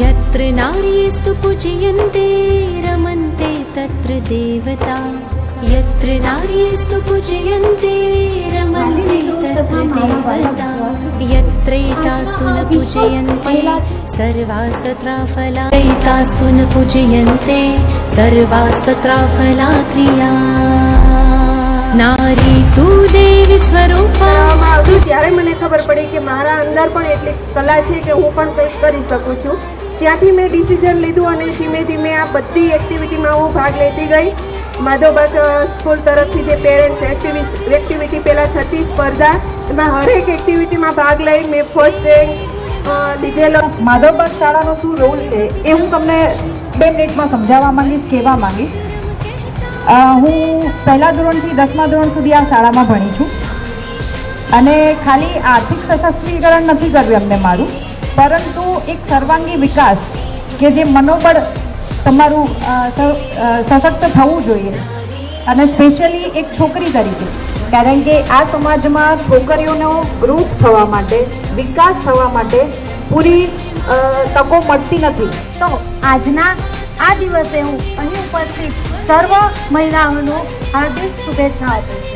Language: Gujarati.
यत्र नार्यस्तु पूजयन्ते रमन्ते तत्र देवता यत्र नार्यस्तु पूजयन्ते रमन्ते तत्र देवता यत्रैतास्तु न पूजयन्ते सर्वास्तत्राफला एतास्तु न पूजयन्ते सर्वास्तत्राफला क्रिया नारी तु देवी स्वरूपा કરવામાં આવ્યું જ્યારે મને ખબર પડી કે મારા અંદર પણ એટલી કલા છે કે હું પણ કંઈક કરી શકું છું ત્યાંથી મેં ડિસિઝન લીધું અને ધીમે ધીમે આ બધી એક્ટિવિટીમાં હું ભાગ લેતી ગઈ. માધવબાગ સ્કૂલ તરફથી જે પેરેન્ટ્સ એક્ટિવિટી એક્ટિવિટી પહેલાં થતી સ્પર્ધા, એમાં હરેક એક્ટિવિટીમાં ભાગ લઈ મેં ફર્સ્ટ રેન્ક લીધેલો. માધવબાગ શાળાનો શું રોલ છે એ હું તમને બે મિનિટમાં સમજાવવા માંગીશ, કહેવા માંગીશ. હું પહેલા ધોરણથી દસમા ધોરણ સુધી આ શાળામાં ભણી છું. અને ખાલી આર્થિક સશક્તિકરણ નથી કર્યું એમને મારું. પરંતુ એક સર્વાંગી વિકાસ કે જે મનોબળ તમારું સશક્ત થવું જોઈએ. અને સ્પેશિયલી એક છોકરી તરીકે. કારણ કે આ સમાજમાં છોકરીઓનો ગ્રોથ થવા માટે, વિકાસ થવા માટે પૂરી તકો મળતી નથી. તો આજના આ દિવસે હું અહીં ઉપસ્થિત સર્વ મહિલાઓનું હાર્દિક શુભેચ્છા આપું છું.